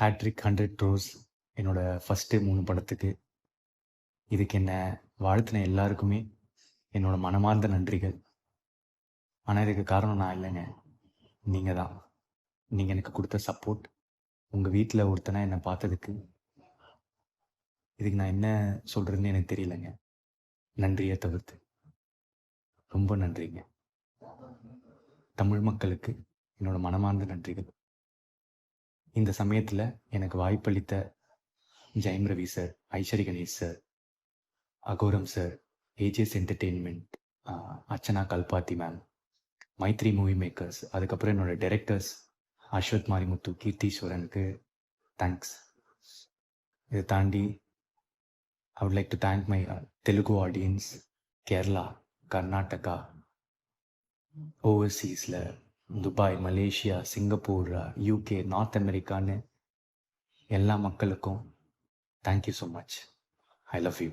Hat-trick hundred ரோஸ் என்னோட first மூணு படத்துக்கு. இதுக்கு என்ன வாழ்த்தின எல்லாருக்குமே என்னோட மனமார்ந்த நன்றிகள். ஆனால் இதுக்கு காரணம் நான் இல்லைங்க. நீங்கள் தான். நீங்கள் எனக்கு கொடுத்த சப்போர்ட் உங்கள் வீட்டில் ஒருத்தனை என்னை பார்த்ததுக்கு. இதுக்கு நான் என்ன சொல்கிறதுன்னு எனக்கு தெரியலங்க. நன்றியை தவிர்த்து. ரொம்ப நன்றிங்க. தமிழ் மக்களுக்கு என்னோட மனமார்ந்த நன்றிகள். இந்த சமயத்தில் எனக்கு வாய்ப்பளித்த Jayam Ravi sir Ishari Ganesh sir Aghoram sir AGS Entertainment Archana Kalpathi ma'am Mythri Movie Makers அதுக்கப்புறம் என்னோட டைரக்டர்ஸ் அஸ்வத் மாரிமுத்து கீர்த்தீஸ்வரனுக்கு தேங்க்ஸ் இதை தாண்டி I would like to thank my Telugu audience Kerala Karnataka ஓவர்சீஸில் Dubai Malaysia Singapore UK North அமெரிக்கான்னு எல்லா மக்களுக்கும் thank you so much I love you